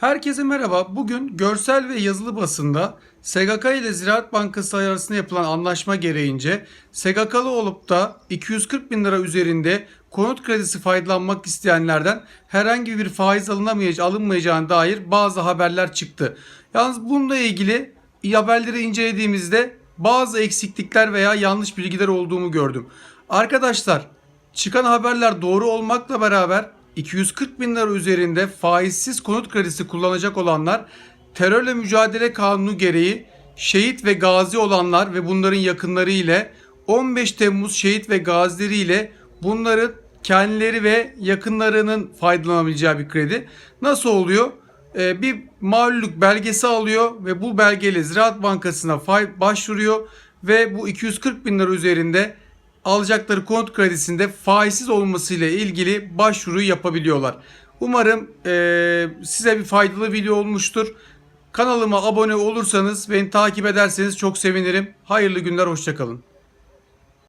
Herkese merhaba. Bugün görsel ve yazılı basında SGK ile Ziraat Bankası arasında yapılan anlaşma gereğince SGK'lı olup da 240 bin lira üzerinde konut kredisi faydalanmak isteyenlerden herhangi bir faiz alınamayacağına alınmayacağına dair bazı haberler çıktı. Yalnız bununla ilgili haberleri incelediğimizde bazı eksiklikler veya yanlış bilgiler olduğunu gördüm. Arkadaşlar çıkan haberler doğru olmakla beraber 240 bin lira üzerinde faizsiz konut kredisi kullanacak olanlar terörle mücadele kanunu gereği şehit ve gazi olanlar ve bunların yakınları ile 15 Temmuz şehit ve gazileri ile bunların kendileri ve yakınlarının faydalanabileceği bir kredi. Nasıl oluyor? Ee, bir mağlullük belgesi alıyor ve bu belgeyle Ziraat Bankası'na başvuruyor ve bu 240 bin lira üzerinde alacakları konut kredisinde faizsiz olmasıyla ilgili başvuru yapabiliyorlar. Umarım eee, size bir faydalı video olmuştur. Kanalıma abone olursanız beni takip ederseniz çok sevinirim. Hayırlı günler, hoşçakalın.